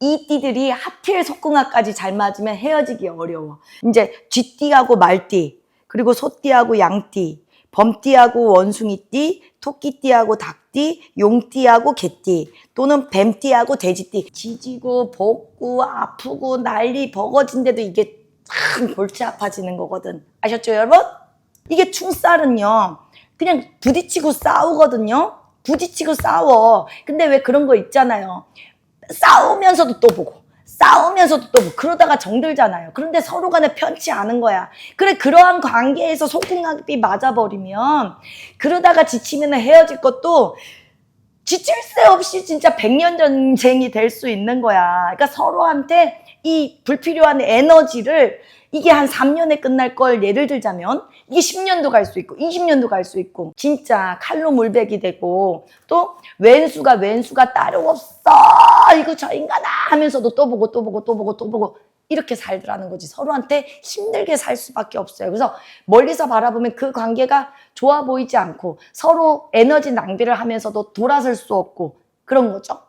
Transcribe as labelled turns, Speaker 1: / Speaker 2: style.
Speaker 1: 이 띠들이 하필 속궁합까지 잘 맞으면 헤어지기 어려워. 이제 쥐띠하고 말띠, 그리고 소띠하고 양띠, 범띠하고 원숭이띠, 토끼띠하고 닭띠, 용띠하고 개띠, 또는 뱀띠하고 돼지띠. 지지고 볶고 아프고 난리 버거진데도 이게 참 골치 아파지는 거거든. 아셨죠, 여러분? 이게 충살은요, 그냥 부딪히고 싸우거든요. 부딪히고 싸워. 근데 왜 그런 거 있잖아요. 싸우면서도 또 보고 싸우면서도 또 그러다가 정들잖아요. 그런데 서로 간에 편치 않은 거야. 그래 그러한 관계에서 속궁합이 맞아버리면 그러다가 지치면 헤어질 것도 지칠 새 없이 진짜 백년 전쟁이 될 수 있는 거야. 그러니까 서로한테 이 불필요한 에너지를 이게 한 3년에 끝날 걸 예를 들자면 이게 10년도 갈 수 있고 20년도 갈 수 있고 진짜 칼로 물베기 되고 또 왼수가 왼수가 따로 없어 이거 저 인간아 하면서도 또 보고 또 보고 또 보고 또 보고 이렇게 살더라는 거지. 서로한테 힘들게 살 수밖에 없어요. 그래서 멀리서 바라보면 그 관계가 좋아 보이지 않고 서로 에너지 낭비를 하면서도 돌아설 수 없고 그런 거죠